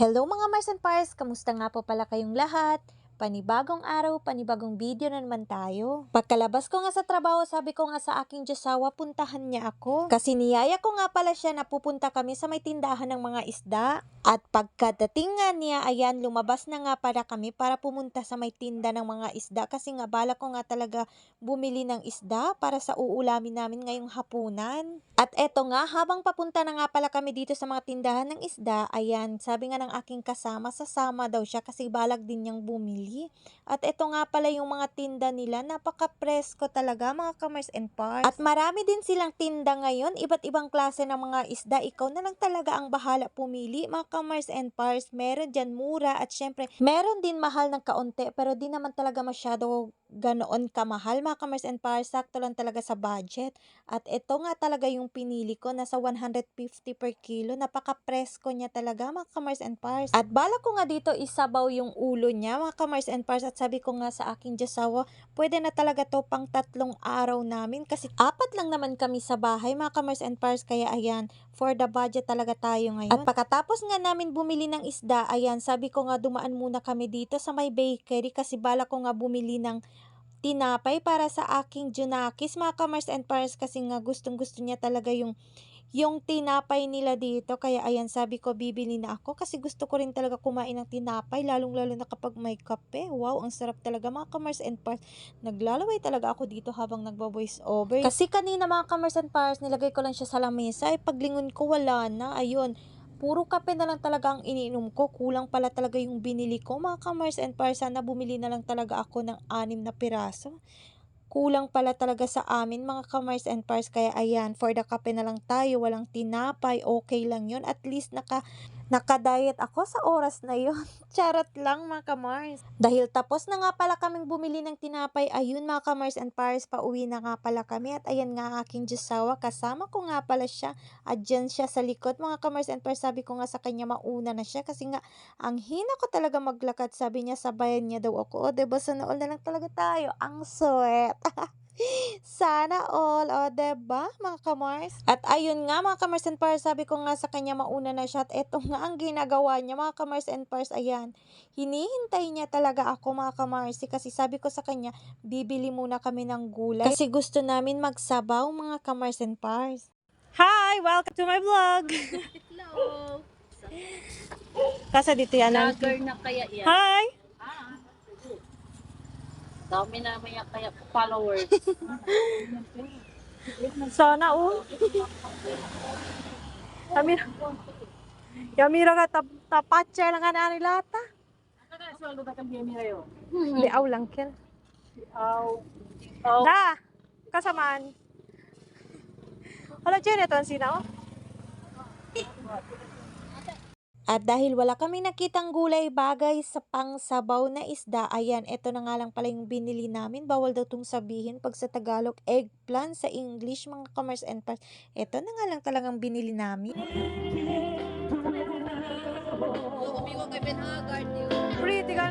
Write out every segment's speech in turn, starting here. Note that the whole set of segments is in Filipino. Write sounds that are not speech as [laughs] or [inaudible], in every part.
Hello mga Mars and Pars! Kamusta nga po pala kayong lahat? Panibagong araw, panibagong video na naman tayo. Pagkalabas ko nga sa trabaho, sabi ko nga sa aking Diyosawa, puntahan niya ako. Kasi niyaya ko nga pala siya na pupunta kami sa may tindahan ng mga isda. At pagkadating nga niya, ayan, lumabas na nga para kami para pumunta sa may tinda ng mga isda. Kasi nga bala ko nga talaga bumili ng isda para sa uulamin namin ngayong hapunan. At eto nga, habang papunta na nga pala kami dito sa mga tindahan ng isda, ayan, sabi nga ng aking kasama, sasama daw siya kasi balag din niyang bumili. At eto nga pala yung mga tinda nila, napaka-presko talaga mga commerce and parts. At marami din silang tinda ngayon, iba't ibang klase ng mga isda. Ikaw na lang talaga ang bahala pumili, mga commerce and parts. Meron dyan mura at syempre, meron din mahal ng kaunti, pero di naman talaga masyado ganoon kamahal mga commerce and parts. Sakto lang talaga sa budget. At ito nga talaga yung pinili ko, nasa 150 per kilo. Napaka-presko niya talaga mga commerce and parts. At bala ko nga dito isabaw yung ulo niya mga commerce and parts. At sabi ko nga sa aking Diyosawa, pwede na talaga to pang tatlong araw namin kasi apat lang naman kami sa bahay mga commerce and parts. Kaya ayan, for the budget talaga tayo ngayon. At pagkatapos nga namin bumili ng isda, ayan, sabi ko nga dumaan muna kami dito sa may bakery kasi bala ko nga bumili ng tinapay para sa aking Junakis, mga commerce and parts, kasi nga gustong gusto niya talaga yung yung tinapay nila dito. Kaya ayan, sabi ko bibili na ako kasi gusto ko rin talaga kumain ng tinapay, lalong-lalo na kapag may kape. Wow, ang sarap talaga mga commerce and parts. Naglalaway talaga ako dito habang nagbo-voice over. Kasi kanina mga commerce and parts, nilagay ko lang siya sa lamesa. Ay paglingon ko wala na. Ayun, puro kape na lang talaga ang iniinom ko. Kulang pala talaga yung binili ko. Mga commerce and parts, sana bumili na lang talaga ako ng anim na piraso. Kulang pala talaga sa amin mga commerce and parts. Kaya ayan, for the kape na lang tayo. Walang tinapay. Okay lang yun. At least naka, naka-diet ako sa oras na yun. [laughs] Charot lang mga kamars. Dahil tapos na nga pala kaming bumili ng tinapay. Ayun mga kamars and parts, pauwi na nga pala kami. At ayan nga aking Diyosawa. Kasama ko nga pala siya. At dyan siya sa likod mga kamars and parts. Sabi ko nga sa kanya mauna na siya. Kasi nga ang hina ko talaga maglakad. Sabi niya sabayan niya daw ako. O diba all na lang talaga tayo. Ang sweat. [laughs] Sana all, o, oh, diba, mga kamars? At ayun nga, mga kamars and pars, sabi ko nga sa kanya mauna na siya. At eto nga ang ginagawa niya, mga kamars and pars, ayan. Hinihintay niya talaga ako, mga kamars. Kasi sabi ko sa kanya, bibili muna kami ng gulay. Kasi gusto namin magsabaw, mga kamars and pars. Hi! Welcome to my vlog! [laughs] Hello. Kasa dito yan. Vlogger na kaya yan. Hi! Dami na may kaya followers. [laughs] Sana, oh. Yamira. Yamira ka tap tapatche lang nga na lata. Di aw lang kel. Oh. Oh. Da, kasamaan. Hala, Jen, ito ang sina, oh. At dahil wala kami nakitang gulay bagay sa pangsabaw na isda, ayan, ito na nga lang pala yung binili namin. Bawal daw tong sabihin pag sa Tagalog, eggplant sa English, mga commerce and parts. Ito na nga lang talagang binili namin. Pretty ka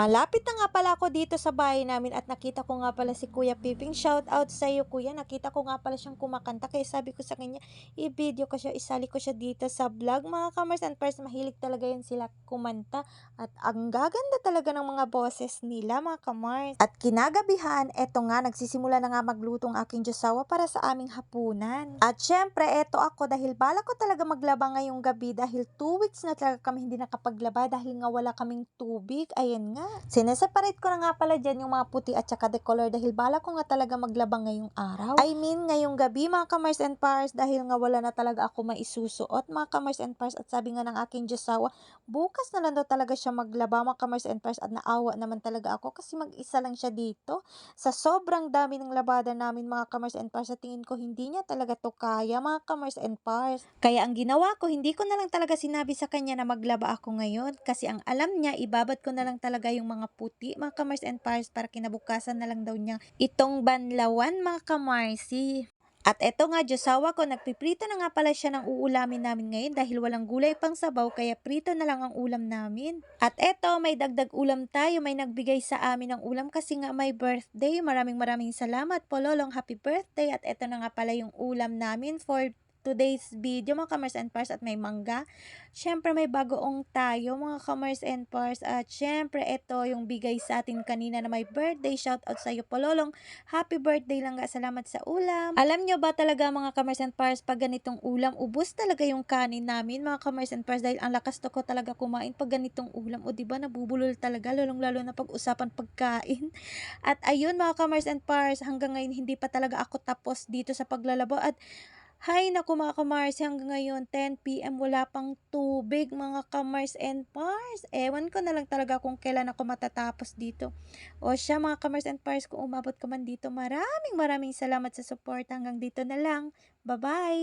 Malapit na nga pala ako dito sa bahay namin at nakita ko nga pala si Kuya Piping. Shout out sa iyo Kuya. Nakita ko nga pala siyang kumakanta kaya sabi ko sa kanya, i-video ko siya, isali ko siya dito sa vlog. Mga kamers and pers, mahilig talaga yan sila kumanta at ang gaganda talaga ng mga boses nila mga kamers. At kinagabihan, eto nga, nagsisimula na nga maglutong aking Diyosawa para sa aming hapunan. At syempre, eto ako dahil bala ko talaga maglaba ngayong gabi dahil 2 weeks na talaga kami hindi nakapaglaba dahil nga wala kaming tubig. Ayan nga. Sineseparate ko na nga pala dyan yung mga puti at saka decolor dahil bala ko nga talaga maglaba ngayong araw. I mean, ngayong gabi mga kamers and pars dahil nga wala na talaga ako maisusuot mga kamers and pars at sabi nga ng aking Diyosawa, bukas na lang daw talaga siya maglaba mga kamers and pars at naawa naman talaga ako kasi mag-isa lang siya dito. Sa sobrang dami ng labada namin mga kamers and pars sa tingin ko hindi niya talaga to kaya mga kamers and pars. Kaya ang ginawa ko, hindi ko na lang talaga sinabi sa kanya na maglaba ako ngayon kasi ang alam niya, ibabad ko na lang talaga yung mga puti, mga kamars and pars, para kinabukasan na lang daw niya itong banlawan, mga kamarsi. At eto nga, Diyosawa ko, nagpiprito na nga pala siya ng uulamin namin ngayon dahil walang gulay pang sabaw kaya prito na lang ang ulam namin. At eto, may dagdag ulam tayo, may nagbigay sa amin ng ulam kasi nga may birthday. Maraming maraming salamat po, Lolong. Happy birthday! At eto na nga pala yung ulam namin for today's video, mga kamars and pars, at may mangga. Syempre, may bagoong tayo, mga kamars and pars. At syempre, ito yung bigay sa atin kanina na may birthday. Shout out sa iyo, Pololong. Happy birthday lang Salamat sa ulam. Alam nyo ba talaga, mga kamars and pars, pag ganitong ulam, ubos talaga yung kanin namin, mga kamars and pars, dahil ang lakas to ko talaga kumain pag ganitong ulam. O, di ba nabubulol talaga, lalong-lalo na pag-usapan pagkain. [laughs] At ayun, mga kamars and pars, hanggang ngayon, hindi pa talaga ako tapos dito sa paglalaba. At Hay naku mga kamars, hanggang ngayon 10pm wala pang tubig mga kamars and pars. Ewan ko na lang talaga kung kailan ako matatapos dito. O siya mga kamars and pars, kung umabot ka man dito, maraming maraming salamat sa support. Hanggang dito na lang. Bye-bye!